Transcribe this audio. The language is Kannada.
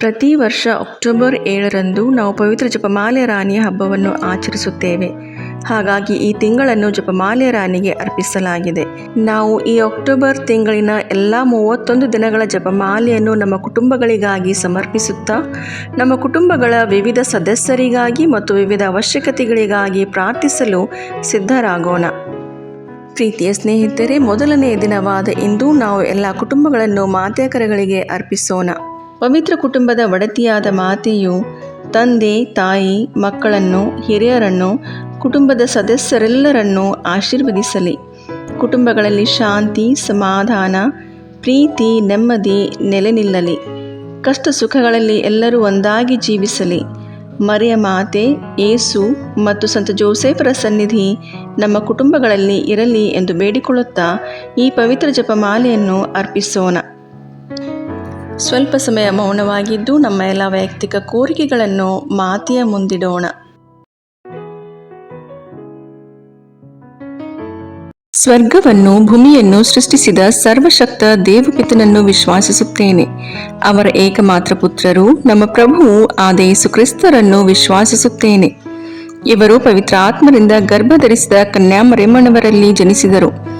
ಪ್ರತಿ ವರ್ಷ ಅಕ್ಟೋಬರ್ ಏಳರಂದು ನಾವು ಪವಿತ್ರ ಜಪಮಾಲೆ ರಾಣಿಯ ಹಬ್ಬವನ್ನು ಆಚರಿಸುತ್ತೇವೆ. ಹಾಗಾಗಿ ಈ ತಿಂಗಳನ್ನು ಜಪಮಾಲೆ ರಾಣಿಗೆ ಅರ್ಪಿಸಲಾಗಿದೆ. ನಾವು ಈ ಅಕ್ಟೋಬರ್ ತಿಂಗಳಿನ ಎಲ್ಲ ಮೂವತ್ತೊಂದು ದಿನಗಳ ಜಪಮಾಲೆಯನ್ನು ನಮ್ಮ ಕುಟುಂಬಗಳಿಗಾಗಿ ಸಮರ್ಪಿಸುತ್ತಾ, ನಮ್ಮ ಕುಟುಂಬಗಳ ವಿವಿಧ ಸದಸ್ಯರಿಗಾಗಿ ಮತ್ತು ವಿವಿಧ ಅವಶ್ಯಕತೆಗಳಿಗಾಗಿ ಪ್ರಾರ್ಥಿಸಲು ಸಿದ್ಧರಾಗೋಣ. ಪ್ರೀತಿಯ ಸ್ನೇಹಿತರೆ ಮೊದಲನೆಯ ದಿನವಾದ ಇಂದು ನಾವು ಎಲ್ಲ ಕುಟುಂಬಗಳನ್ನು ಮಾತೆಕರಗಳಿಗೆ ಅರ್ಪಿಸೋಣ. ಪವಿತ್ರ ಕುಟುಂಬದ ಒಡತಿಯಾದ ಮಾತೆಯು ತಂದೆ, ತಾಯಿ, ಮಕ್ಕಳನ್ನು, ಹಿರಿಯರನ್ನು, ಕುಟುಂಬದ ಸದಸ್ಯರೆಲ್ಲರನ್ನು ಆಶೀರ್ವದಿಸಲಿ. ಕುಟುಂಬಗಳಲ್ಲಿ ಶಾಂತಿ, ಸಮಾಧಾನ, ಪ್ರೀತಿ, ನೆಮ್ಮದಿ ನೆಲೆ ನಿಲ್ಲಲಿ ಕಷ್ಟ ಸುಖಗಳಲ್ಲಿ ಎಲ್ಲರೂ ಒಂದಾಗಿ ಜೀವಿಸಲಿ. ಮರಿಯ ಮಾತೆ ಏಸು ಮತ್ತು ಸಂತ ಜೋಸೆಫರ ಸನ್ನಿಧಿ ನಮ್ಮ ಕುಟುಂಬಗಳಲ್ಲಿ ಇರಲಿ ಎಂದು ಬೇಡಿಕೊಳ್ಳುತ್ತಾ ಈ ಪವಿತ್ರ ಜಪಮಾಲೆಯನ್ನು ಅರ್ಪಿಸೋಣ. ಸ್ವಲ್ಪ ಸಮಯ ಮೌನವಾಗಿದ್ದು ನಮ್ಮ ಎಲ್ಲ ವೈಯಕ್ತಿಕ ಕೋರಿಕೆಗಳನ್ನು ಮಾತೆಯ ಮುಂದಿಡೋಣ. ಸ್ವರ್ಗವನ್ನು, ಭೂಮಿಯನ್ನು ಸೃಷ್ಟಿಸಿದ ಸರ್ವಶಕ್ತ ದೇವಪಿತನನ್ನು ವಿಶ್ವಾಸಿಸುತ್ತೇನೆ. ಅವರ ಏಕಮಾತ್ರ ಪುತ್ರರು ನಮ್ಮ ಪ್ರಭುವು ಆದ ಯೇಸುಕ್ರಿಸ್ತರನ್ನು ವಿಶ್ವಾಸಿಸುತ್ತೇನೆ. ಇವರು ಪವಿತ್ರ ಆತ್ಮರಿಂದ ಗರ್ಭಧರಿಸಿದ ಕನ್ಯಾಮರೆಮ್ಮನವರಲ್ಲಿ ಜನಿಸಿದರು.